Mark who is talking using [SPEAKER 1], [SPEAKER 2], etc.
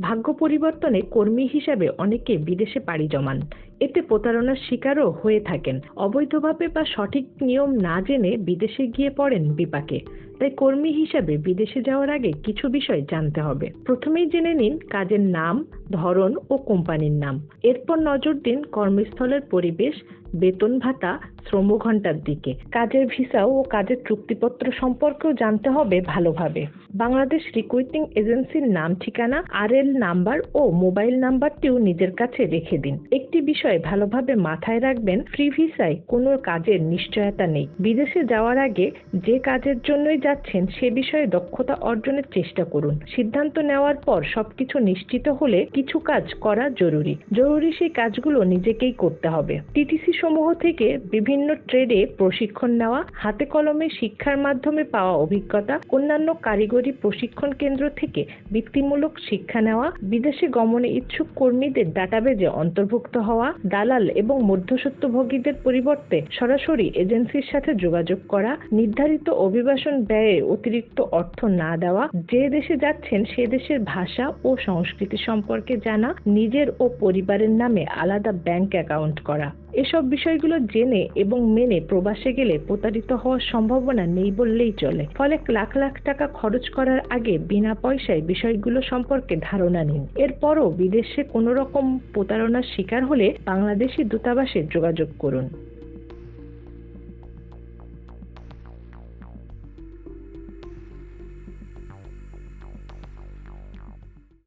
[SPEAKER 1] ভাগ্য পরিবর্তনে কর্মী হিসাবে অনেকে বিদেশে পাড়ি জমান। এতে প্রতারণার শিকারও হয়ে থাকেন। অবৈধভাবে বা সঠিক নিয়ম না জেনে বিদেশে গিয়ে পড়েন বিপাকে। তাই কর্মী হিসাবে বিদেশে যাওয়ার আগে কিছু বিষয় জানতে হবে। প্রথমেই জেনে নিন কাজের নাম, ধরন ও কোম্পানির নাম। এরপর নজর দিন কর্মস্থলের পরিবেশ, বেতন ভাতা শ্রম ঘণ্টার দিকে। কাজের ভিসা ও কাজের চুক্তিপত্র সম্পর্কেও জানতে হবে ভালোভাবে। বাংলাদেশ রিক্রুটিং এজেন্সির নাম, ঠিকানা আর এল নাম্বার ও মোবাইল নাম্বারটিও নিজের কাছে রেখে দিন। একটি বিষয় ভালোভাবে মাথায় রাখবেন, ফ্রি ভিসায় কোনো কাজের নিশ্চয়তা নেই। বিদেশে যাওয়ার আগে যে কাজের জন্যই যাচ্ছেন সে বিষয়ে দক্ষতা অর্জনের চেষ্টা করুন। সিদ্ধান্ত নেওয়ার পর সবকিছু নিশ্চিত হলে কিছু কাজ করা জরুরি। জরুরি সেই কাজগুলো নিজেকেই করতে হবে। টিটিসি সমূহ থেকে বিভিন্ন ট্রেডে প্রশিক্ষণ নেওয়া, হাতে কলমে শিক্ষার মাধ্যমে পাওয়া অভিজ্ঞতা, অন্যান্য কারিগরি প্রশিক্ষণ কেন্দ্র থেকে বৃত্তিমূলক শিক্ষা নেওয়া, বিদেশে গমনে ইচ্ছুক কর্মীদের ডাটাবেজে অন্তর্ভুক্ত হওয়া, দালাল এবং মধ্যস্বত্বভোগীদের পরিবর্তে সরাসরি এজেন্সির সাথে যোগাযোগ করা, নির্ধারিত অভিবাসন ব্যয়ে অতিরিক্ত অর্থ না দেওয়া, যে দেশে যাচ্ছেন সে দেশের ভাষা ও সংস্কৃতি সম্পর্কে জানা, নিজের ও পরিবারের নামে আলাদা ব্যাংক অ্যাকাউন্ট করা। এসব বিষয়গুলো জেনে এবং মেনে প্রবাসে গেলে প্রতারিত হওয়ার সম্ভাবনা নেই বললেই চলে। ফলে লাখ লাখ টাকা খরচ করার আগে বিনা পয়সায় বিষয়গুলো সম্পর্কে ধারণা নিন। এরপরও বিদেশে কোনো রকম প্রতারণার শিকার হলে বাংলাদেশি দূতাবাসে যোগাযোগ করুন।